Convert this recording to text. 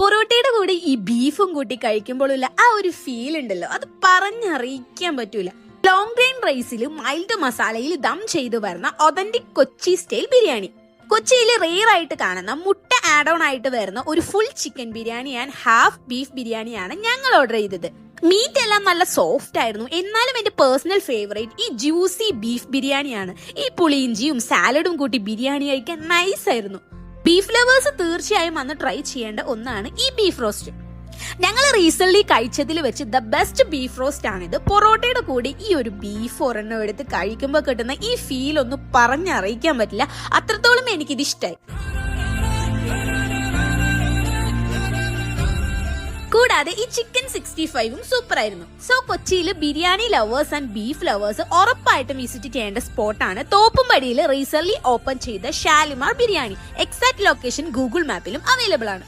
പൊറോട്ടയുടെ കൂടെ ഈ ബീഫും കൂട്ടി കഴിക്കുമ്പോഴുള്ള ആ ഒരു ഫീൽ ഉണ്ടല്ലോ. അത് പറഞ്ഞറിയിക്കാൻ പറ്റൂല. ലോങ് ഗ്രെയിൻ റൈസിൽ മൈൽഡ് മസാലയിൽ ദം ചെയ്തു വരുന്ന ഒതന്റിക് കൊച്ചി സ്റ്റൈൽ ബിരിയാണി. കൊച്ചിയിൽ റെയർ ആയിട്ട് കാണുന്ന മുട്ട ആഡ് ഓൺ ആയിട്ട് വരുന്ന ഒരു full chicken biryani and half beef ബിരിയാണിയാണ് ഞങ്ങൾ ഓർഡർ ചെയ്തത്. മീറ്റ് എല്ലാം നല്ല സോഫ്റ്റ് ആയിരുന്നു. എന്നാലും എന്റെ പേഴ്സണൽ ഫേവറേറ്റ് ഈ ജ്യൂസി ബീഫ് ബിരിയാണിയാണ്. ഈ പുളിയിഞ്ചിയും സാലഡും കൂട്ടി ബിരിയാണി കഴിക്കാൻ നൈസ് ആയിരുന്നു. ബീഫ് ലവേഴ്സ് തീർച്ചയായും വന്ന് ട്രൈ ചെയ്യേണ്ട ഒന്നാണ് ഈ ബീഫ് റോസ്റ്റ് ഞങ്ങൾ റീസെന്റ് കഴിച്ചതിൽ വെച്ച് ദ ബെസ്റ്റ് ബീഫ് റോസ്റ്റ് ആണിത്. പൊറോട്ടയുടെ കൂടി ഈ ഒരു ബീഫ് ഒരെണ്ണം എടുത്ത് കഴിക്കുമ്പോൾ കിട്ടുന്ന ഈ ഫീൽ ഒന്നും പറഞ്ഞറിയിക്കാൻ പറ്റില്ല. അത്രത്തോളം എനിക്കിത് ഇഷ്ടമായി കൂടാതെ ഈ ചിക്കൻ സിക്സ്റ്റി ഫൈവും സൂപ്പർ ആയിരുന്നു. സോ കൊച്ചിയിൽ biryani lovers and beef lovers ഉറപ്പായിട്ടും വിസിറ്റ് ചെയ്യേണ്ട സ്പോട്ടാണ് തോപ്പുംപടിയിൽ റീസെന്റ് ഓപ്പൺ ചെയ്ത Shalimar biryani. Exact location Google മാപ്പിലും available ആണ്.